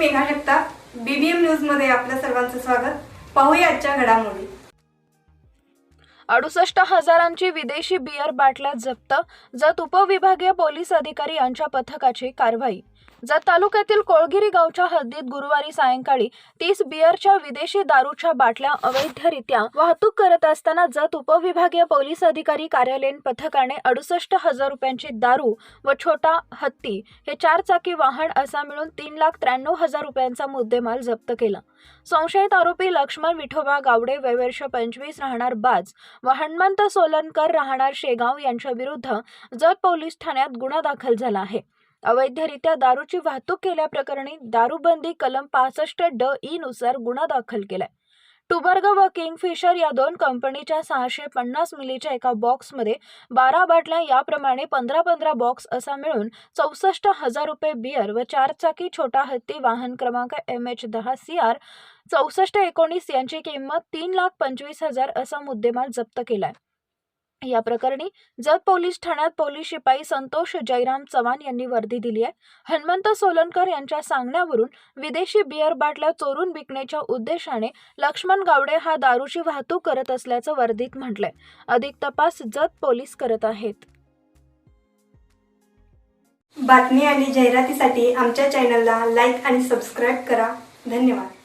Megha Jagtap BBM न्यूजमध्ये आपल्या सर्वांचं स्वागत. पाहूया आजच्या घडामोडी. अडुसष्ट हजारांची विदेशी बियर बाटल्या जप्त जत उपविभागीय पोलीस अधिकारी यांच्या पथकाची कारवाई. जत तालुक्यातील कोळगिरी गावच्या हद्दीत गुरुवारी सायंकाळी तीस बियरच्या विदेशी दारूच्या बाटल्या अवैधरित्या वाहतूक करत असताना जत उपविभागीय पोलीस अधिकारी कार्यालयीन पथकाने अडुसष्ट हजार रुपयांची दारू व छोटा हत्ती हे चार चाकी वाहन असा मिळून तीन लाख त्र्याण्णव हजार रुपयांचा मुद्देमाल जप्त केला. संशयित आरोपी लक्ष्मण विठोबा गावडे वयवर्ष पंचवीस राहणार बाज व हनुमंत सोलनकर राहणार शेगाव यांच्या विरुद्ध जत पोलीस ठाण्यात गुन्हा दाखल झाला आहे. अवैधरित्या दारूची वाहतूक केल्याप्रकरणी दारूबंदी कलम पासष्ट ड ई नुसार गुन्हा दाखल केलाय. टुबर्ग व किंगफिशर या दोन कंपनीच्या सहाशे पन्नास मिलीच्या एका बॉक्समध्ये बारा बाटल्या याप्रमाणे पंधरा पंधरा बॉक्स असा मिळून चौसष्ट हजार रुपये बियर व चारचाकी छोटा हत्ती वाहन क्रमांक एम एच दहा सी आर चौसष्ट एकोणीस यांची किंमत तीन लाख पंचवीस हजार असा मुद्देमाल जप्त केलाय. या प्रकरणी जत पोलीस ठाण्यात पोलीस शिपाई संतोष जयराम चव्हाण यांनी वर्दी दिली आहे. हनुमंत सोलनकर यांच्या सांगण्यावरून विदेशी बियर बाटल्या चोरून विकण्याच्या उद्देशाने लक्ष्मण गावडे हा दारूची वाहतूक करत असल्याचं वर्दीत म्हटलंय. अधिक तपास जत पोलीस करत आहेत. बातमी आणि जाहिरातीसाठी आमच्या चॅनलला लाईक आणि सबस्क्राईब करा. धन्यवाद.